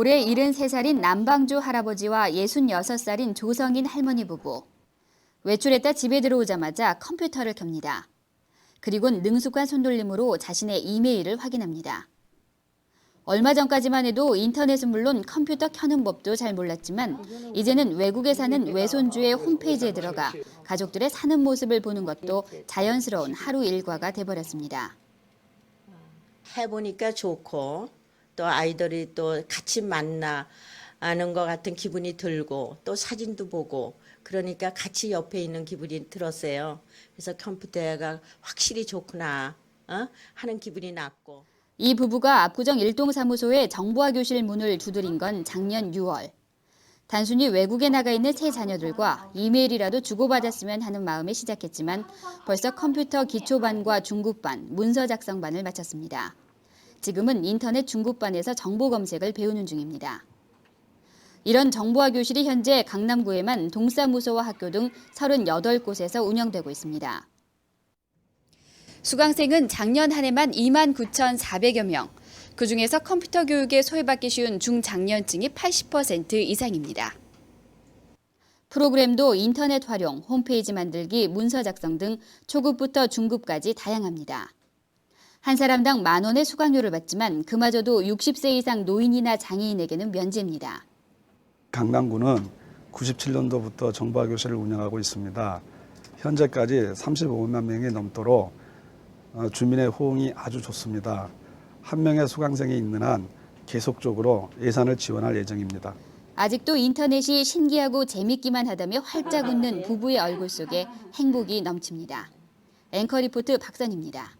올해 73살인 남방주 할아버지와 66살인 조성인 할머니 부부. 외출했다 집에 들어오자마자 컴퓨터를 켭니다. 그리곤 능숙한 손돌림으로 자신의 이메일을 확인합니다. 얼마 전까지만 해도 인터넷은 물론 컴퓨터 켜는 법도 잘 몰랐지만 이제는 외국에 사는 외손주의 홈페이지에 들어가 가족들의 사는 모습을 보는 것도 자연스러운 하루 일과가 돼버렸습니다. 해보니까 좋고 또 아이들이 또 같이 만나는 것 같은 기분이 들고 또 사진도 보고 그러니까 같이 옆에 있는 기분이 들었어요. 그래서 컴퓨터가 확실히 좋구나 어? 하는 기분이 났고. 이 부부가 압구정 일동사무소에 정보화 교실 문을 두드린 건 작년 6월. 단순히 외국에 나가 있는 세 자녀들과 이메일이라도 주고받았으면 하는 마음에 시작했지만 벌써 컴퓨터 기초반과 중급반, 문서 작성반을 마쳤습니다. 지금은 인터넷 중급반에서 정보 검색을 배우는 중입니다. 이런 정보화 교실이 현재 강남구에만 동사무소와 학교 등 38곳에서 운영되고 있습니다. 수강생은 작년 한 해만 2만 9,400여 명. 그중에서 컴퓨터 교육에 소외받기 쉬운 중장년층이 80% 이상입니다. 프로그램도 인터넷 활용, 홈페이지 만들기, 문서 작성 등 초급부터 중급까지 다양합니다. 한 사람당 만 원의 수강료를 받지만 그마저도 60세 이상 노인이나 장애인에게는 면제입니다. 강남구는 97년도부터 정보화 교실을 운영하고 있습니다. 현재까지 35만 명이 넘도록 어, 주민의 호응이 아주 좋습니다. 한 명의 수강생이 있는 한 계속적으로 예산을 지원할 예정입니다. 아직도 인터넷이 신기하고 재밌기만 하다며 활짝 웃는 부부의 얼굴 속에 행복이 넘칩니다. 앵커 리포트 박선입니다.